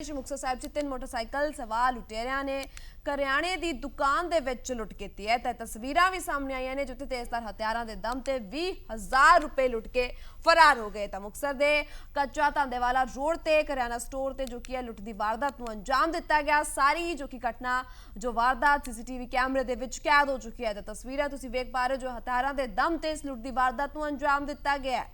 ਸ਼੍ਰੀ ਮੁਕਤਸਰ ਸਾਹਿਬ 'ਚ ਤਿੰਨ ਮੋਟਰਸਾਈਕਲ ਸਵਾਰ ਲੁਟੇਰਿਆਂ ਨੇ ਕਰਿਆਣੇ ਦੀ ਦੁਕਾਨ ਦੇ ਵਿੱਚ ਲੁੱਟ ਕੀਤੀ ਹੈ। ਤਾਂ ਤਸਵੀਰਾਂ ਵੀ ਸਾਹਮਣੇ ਆਈਆਂ ਨੇ, ਜਿੱਥੇ ਤੇਜ਼ਧਾਰ ਹਥਿਆਰਾਂ ਦੇ ਦਮ ਤੇ 20000 ਰੁਪਏ ਲੁੱਟ ਕੇ ਫਰਾਰ ਹੋ ਗਏ। ਤਾਂ ਮੁਕਤਸਰ ਦੇ ਕੱਚਾ ਧਾਂਦੇਵਾਲਾ ਰੋਡ ਤੇ ਕਰਿਆਨਾ ਸਟੋਰ ਤੇ ਜੋ ਕੀ ਹੈ, ਲੁੱਟ ਦੀ ਵਾਰਦਾਤ ਨੂੰ ਅੰਜਾਮ ਦਿੱਤਾ ਗਿਆ। ਸਾਰੀ ਜੋ ਕਿ ਘਟਨਾ, ਜੋ ਵਾਰਦਾਤ ਸੀਸੀਟੀਵੀ ਕੈਮਰੇ ਦੇ ਵਿੱਚ ਕੈਦ ਹੋ ਚੁੱਕੀ ਹੈ। ਤਾਂ ਤਸਵੀਰਾਂ ਤੁਸੀਂ ਵੇਖ ਪਾ ਰਹੇ ਹੋ, ਜੋ ਹਥਿਆਰਾਂ ਦੇ ਦਮ ਤੇ ਇਸ ਲੁੱਟ ਦੀ ਵਾਰਦਾਤ ਨੂੰ ਅੰਜਾਮ ਦਿੱਤਾ ਗਿਆ ਹੈ।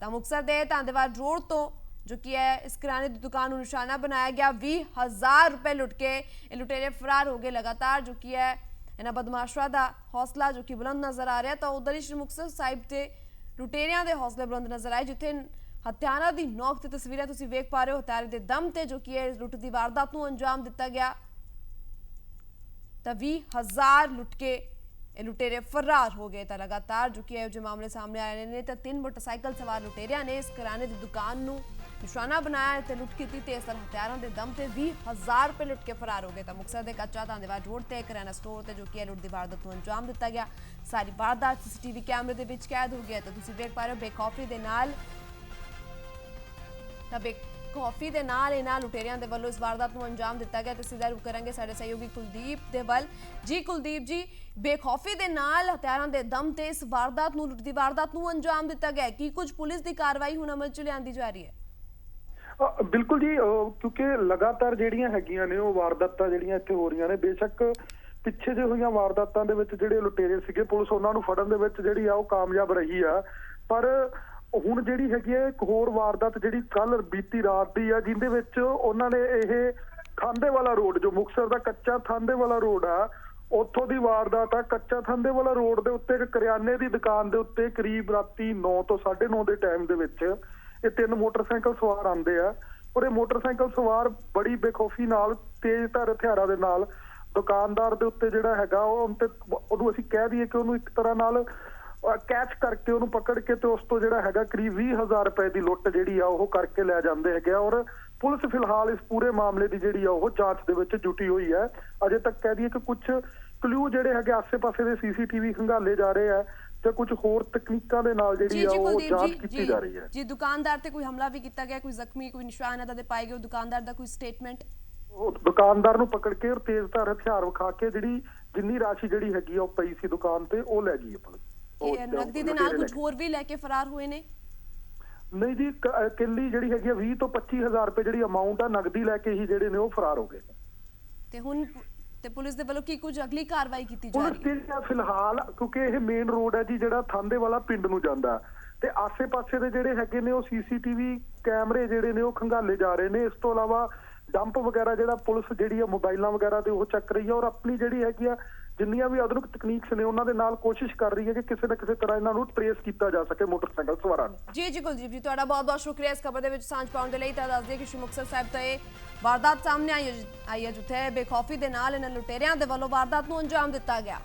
ਤਾਂ ਮੁਕਤਸਰ ਦੇ ਧਾਂਦੇਵਾਲ ਰੋਡ ਤੋਂ ਜੋ ਕਿ ਹੈ, ਇਸ ਕਿਰਾਣੇ ਦੀ ਦੁਕਾਨ ਨੂੰ ਨਿਸ਼ਾਨਾ ਬਣਾਇਆ ਗਿਆ। 20000 ਰੁਪਏ ਲੁੱਟ ਕੇ ਇਹ ਲੁਟੇਰੇ ਫਰਾਰ ਹੋ ਗਏ ਲਗਾਤਾਰ, ਜੋ ਕਿ ਹੈ, ਇਹਨਾਂ ਬਦਮਾਸ਼ਾਂ ਦਾ ਹੌਸਲਾ ਜੋ ਕਿ ਬੁਲੰਦ ਨਜ਼ਰ ਆ ਰਿਹਾ। ਤਾਂ ਉਧਰ ਹੀ ਸ਼੍ਰੀ ਮੁਕਤਸਰ ਸਾਹਿਬ ਤੇ ਲੁਟੇਰਿਆਂ ਦੇ ਹੌਸਲੇ ਬੁਲੰਦ ਨਜ਼ਰ ਆਏ, ਜਿੱਥੇ ਹਥਿਆਰਾਂ ਦੀ ਨੋਕ ਤੇ ਤਸਵੀਰਾਂ ਤੁਸੀਂ ਵੇਖ ਪਾ ਰਹੇ ਹੋ। ਹਥਿਆਰੇ ਦੇ ਦਮ ਤੇ ਜੋ ਕਿ ਹੈ ਲੁੱਟ ਦੀ ਵਾਰਦਾਤ ਨੂੰ ਅੰਜਾਮ ਦਿੱਤਾ ਗਿਆ। ਤਾਂ 20000 ਲੁੱਟ ਕੇ ਇਹ ਲੁਟੇਰੇ ਫਰਾਰ ਹੋ ਗਏ ਤਾਂ ਲਗਾਤਾਰ ਜੋ ਕਿ ਇਹੋ ਜਿਹੇ ਮਾਮਲੇ ਸਾਹਮਣੇ ਆਏ ਨੇ, ਤਾਂ ਤਿੰਨ ਮੋਟਰਸਾਈਕਲ ਸਵਾਰ ਲੁਟੇਰਿਆਂ ਨੇ ਇਸ ਕਿਰਾਣੇ ਦੀ ਦੁਕਾਨ ਨੂੰ ਨਿਸ਼ਾਨਾ ਬਣਾਇਆ ਤੇ ਲੁੱਟ ਕੀਤੀ ਤੇ ਇਸ ਤਰ੍ਹਾਂ ਹਥਿਆਰਾਂ ਦੇ ਦਮ ਤੇ 20000 ਰੁਪਏ ਲੁੱਟ ਕੇ ਫਰਾਰ ਹੋ ਗਏ ਤਾਂ ਮੁਕਤਸਰ ਦੇ ਕੱਚਾ ਧਾਂਦੇਵਾਲ ਰੋਡ ਤੇ ਕਿਰਾਣਾ ਸਟੋਰ ਤੇ ਜੋ ਕਿ ਲੁੱਟ ਦੀ ਵਾਰਦਾਤ ਨੂੰ ਅੰਜਾਮ ਦਿੱਤਾ ਗਿਆ। ਸਾਰੀ ਵਾਰਦਾਤ ਸੀਸੀਟੀਵੀ ਕੈਮਰੇ ਦੇ ਵਿੱਚ ਕੈਦ ਹੋ ਗਿਆ ਤਾਂ ਤੁਸੀਂ ਵੇਖ ਪਾ ਰਹੇ ਹੋ ਬੇਖੌਫੀ ਦੇ ਨਾਲ ਤਾਂ ਬੇਖੌਫੀ ਦੇ ਨਾਲ ਇਹਨਾਂ ਲੁਟੇਰਿਆਂ ਦੇ ਵੱਲੋਂ ਇਸ ਵਾਰਦਾਤ ਨੂੰ ਅੰਜਾਮ ਦਿੱਤਾ ਗਿਆ। ਤੇ ਸਿੱਧਾ ਰੁਕ ਕਰਾਂਗੇ ਸਾਡੇ ਸਹਿਯੋਗੀ ਕੁਲਦੀਪ ਦੇ ਵੱਲ। ਜੀ ਕੁਲਦੀਪ ਜੀ, ਬੇਖੌਫੀ ਦੇ ਨਾਲ ਹਥਿਆਰਾਂ ਦੇ ਦਮ ਤੇ ਇਸ ਵਾਰਦਾਤ ਨੂੰ, ਲੁੱਟ ਦੀ ਵਾਰਦਾਤ ਨੂੰ ਅੰਜਾਮ ਦਿੱਤਾ ਗਿਆ। ਕੀ ਕੁਝ ਪੁਲਿਸ ਦੀ ਕਾਰਵਾਈ ਹੁਣ ਅਮਲ ਚ ਲਿਆਂਦੀ ਜਾ ਰਹੀ ਹੈ? ਬਿਲਕੁਲ ਜੀ ਕਿਉਂਕਿ ਲਗਾਤਾਰ ਜਿਹੜੀਆਂ ਹੈਗੀਆਂ ਨੇ, ਉਹ ਵਾਰਦਾਤਾਂ ਜਿਹੜੀਆਂ ਇੱਥੇ ਹੋ ਰਹੀਆਂ ਨੇ, ਬੇਸ਼ੱਕ ਪਿੱਛੇ ਜੇ ਹੋਈਆਂ ਵਾਰਦਾਤਾਂ ਦੇ ਵਿੱਚ ਜਿਹੜੇ ਲੁਟੇਰੇ ਸੀਗੇ, ਪੁਲਿਸ ਉਹਨਾਂ ਨੂੰ ਫੜਨ ਦੇ ਵਿੱਚ ਜਿਹੜੀ ਆ, ਉਹ ਕਾਮਯਾਬ ਰਹੀ ਆ। ਪਰ ਹੁਣ ਜਿਹੜੀ ਹੈਗੀ ਹੈ ਇੱਕ ਹੋਰ ਵਾਰਦਾਤ ਜਿਹੜੀ ਕੱਲ ਬੀਤੀ ਰਾਤ ਦੀ ਆ, ਜਿੰਦੇ ਵਿੱਚ ਉਹਨਾਂ ਨੇ ਇਹ ਥਾਂਦੇ ਵਾਲਾ ਰੋਡ, ਜੋ ਮੁਕਤਸਰ ਦਾ ਕੱਚਾ ਥਾਂਦੇ ਵਾਲਾ ਰੋਡ ਆ, ਉੱਥੋਂ ਦੀ ਵਾਰਦਾਤ ਆ। ਕੱਚਾ ਥਾਂਦੇ ਵਾਲਾ ਰੋਡ ਦੇ ਉੱਤੇ ਇੱਕ ਕਰਿਆਨੇ ਦੀ ਦੁਕਾਨ ਦੇ ਉੱਤੇ ਕਰੀਬ ਰਾਤੀ 9 ਤੋਂ 9:30 ਦੇ ਟਾਈਮ ਦੇ ਵਿੱਚ ਇਹ ਤਿੰਨ ਮੋਟਰਸਾਈਕਲ ਸਵਾਰ ਆਉਂਦੇ ਆ ਔਰ ਇਹ ਮੋਟਰਸਾਈਕਲ ਸਵਾਰ ਬੜੀ ਬੇਖੌਫੀ ਨਾਲ, ਤੇਜ਼ ਧਾਰ ਹਥਿਆਰਾਂ ਦੇ ਨਾਲ, ਦੁਕਾਨਦਾਰ ਦੇ ਉੱਤੇ ਜਿਹੜਾ ਹੈਗਾ ਉਹ ਤੇ ਉਹਨੂੰ ਅਸੀਂ ਕਹਿ ਦਈਏ ਕਿ ਉਹਨੂੰ ਇੱਕ ਤਰ੍ਹਾਂ ਨਾਲ ਕੈਚ ਕਰਕੇ ਉਹਨੂੰ ਪਕੜ ਕੇ ਤੇ ਉਸ ਤੋਂ ਜਿਹੜਾ ਹੈਗਾ ਕਰੀਬ 20000 ਰੁਪਏ ਦੀ ਲੁੱਟ ਜਿਹੜੀ ਆ ਉਹ ਕਰਕੇ ਲੈ ਜਾਂਦੇ ਹੈਗੇ ਆ ਔਰ ਪੁਲਿਸ ਫਿਲਹਾਲ ਇਸ ਪੂਰੇ ਮਾਮਲੇ ਦੀ ਜਿਹੜੀ ਆ ਉਹ ਜਾਂਚ ਦੇ ਵਿੱਚ ਜੁਟੀ ਹੋਈ ਹੈ। ਅਜੇ ਤੱਕ ਕਹਿ ਦਈਏ ਕਿ ਕੁਝ ਕਲੂ ਜਿਹੜੇ ਹੈਗੇ ਆਸੇ-ਪਾਸੇ ਦੇ ਸੀਸੀਟੀਵੀ ਖੰਗਾਲੇ ਜਾ ਰਹੇ ਆ ਤੇ ਕੁਝ ਹੋਰ ਤਕਨੀਕਾਂ ਦੇ ਨਾਲ ਜਿਹੜੀ ਆ ਉਹ ਜਾਂਚ ਕੀਤੀ ਜੀ ਰਹੀ ਹੈ। ਜੀ ਦੁਕਾਨਦਾਰ ਤੇ ਕੋਈ ਹਮਲਾ ਵੀ ਕੀਤਾ ਗਿਆ ਕੋਈ ਜ਼ਖਮੀ ਕੋਈ ਨਿਸ਼ਾਨ ਇਹਦਾ ਦੇ ਪਾਏ ਗਏ ਦੁਕਾਨਦਾਰ ਦਾ ਕੋਈ ਸਟੇਟਮੈਂਟ ਉਹ ਦੁਕਾਨਦਾਰ ਨੂੰ ਪਕੜ ਕੇ ਔਰ ਤੇਜ਼ਧਾਰ ਹਥਿਆਰ ਵਿਖਾ ਕੇ ਜਿਹੜੀ ਜਿੰਨੀ ਰਾਸ਼ੀ ਜਿਹੜੀ ਹੈਗੀ ਆ ਉਹ ਪਈ ਸੀ ਦੁਕਾਨ ਤੇ ਉਹ ਲੈ ਗਈ ਆਪਣੀ ਉਹ ਕਿ ਨਕਦੀ ਦੇ ਨਾਲ ਕੁਝ ਹੋਰ ਵੀ ਲੈ ਕੇ ਫਰਾਰ ਹੋਏ ਨੇ। ਨਹੀਂ ਜੀ ਕਿੱਲੀ ਜਿਹੜੀ ਹੈਗੀ ਆ 20 ਤੋਂ 25000 ਰੁਪਏ ਜਿਹੜੀ ਅਮਾਉਂਟ ਆ ਨਗਦੀ ਲੈ ਕੇ ਹੀ ਜਿਹੜੇ ਨੇ ਉਹ ਫਰਾਰ ਹੋ ਗਏ ਤੇ ਹੁਣ ਤੇ ਪੁਲਿਸ ਦੇ ਵੱਲੋਂ ਕੀ ਕੁਝ ਅਗਲੀ ਕਾਰਵਾਈ ਕੀਤੀ ਜਾ ਪੁਲਿਸ ਰਹੀ ਹੈ? ਆ ਫਿਲਹਾਲ ਕਿਉਂਕਿ ਇਹ ਮੇਨ ਰੋਡ ਹੈ ਜੀ ਜਿਹੜਾ ਥਾਂਦੇ ਵਾਲਾ ਪਿੰਡ ਨੂੰ ਜਾਂਦਾ ਤੇ ਆਸੇ-ਪਾਸੇ ਦੇ ਜਿਹੜੇ ਹੈਗੇ ਨੇ ਉਹ ਸੀਸੀਟੀਵੀ ਕੈਮਰੇ ਜਿਹੜੇ ਨੇ ਉਹ ਖੰਗਾਲੇ ਜਾ ਰਹੇ ਨੇ। ਇਸ ਤੋਂ ਇਲਾਵਾ ਡੰਪ ਵਗੈਰਾ ਜਿਹੜਾ ਪੁਲਿਸ ਜਿਹੜੀ ਆ ਮੋਬਾਈਲਾਂ ਵਗੈਰਾ ਤੇ ਉਹ ਚੱਕ ਰਹੀ ਹੈ ਔਰ ਆਪਣੀ ਜਿਹੜੀ ਹੈਗੀ ਆ ਜਿੰਨੀਆਂ ਵੀ ਆਧੁਨਿਕ ਤਕਨੀਕਸ ਨੇ, ਉਹਨਾਂ ਦੇ ਨਾਲ ਕੋਸ਼ਿਸ਼ ਕਰ ਰਹੀ ਹੈ ਕਿ ਕਿਸੇ ਨਾ ਕਿਸੇ ਤਰ੍ਹਾਂ ਇਹਨਾਂ ਨੂੰ ਟਰੇਸ ਕੀਤਾ ਜਾ ਸਕੇ ਮੋਟਰਸਾਈਕਲ ਸਵਾਰਾਂ ਨੂੰ। ਜੀ ਜੀ ਕੁਲਦੀਪ ਜੀ, ਤੁਹਾਡਾ ਬਹੁਤ ਬਹੁਤ ਸ਼ੁਕਰੀਆ ਇਸ ਖਬਰ ਦੇ ਵਿੱਚ ਸਾਂਝ ਪਾਉਣ ਦੇ ਲਈ। ਤਾਂ ਦੱਸ ਦਈਏ ਕਿ ਸ਼੍ਰੀ ਮੁਕਤਸਰ ਸਾਹਿਬ ਤੋਂ ਇਹ ਵਾਰਦਾਤ ਸਾਹਮਣੇ ਆਈ ਆਈ ਹੈ ਜਿੱਥੇ ਬੇਖੌਫੀ ਦੇ ਨਾਲ ਇਹਨਾਂ ਲੁਟੇਰਿਆਂ ਦੇ ਵੱਲੋਂ ਵਾਰਦਾਤ ਨੂੰ ਅੰਜਾਮ ਦਿੱਤਾ ਗਿਆ।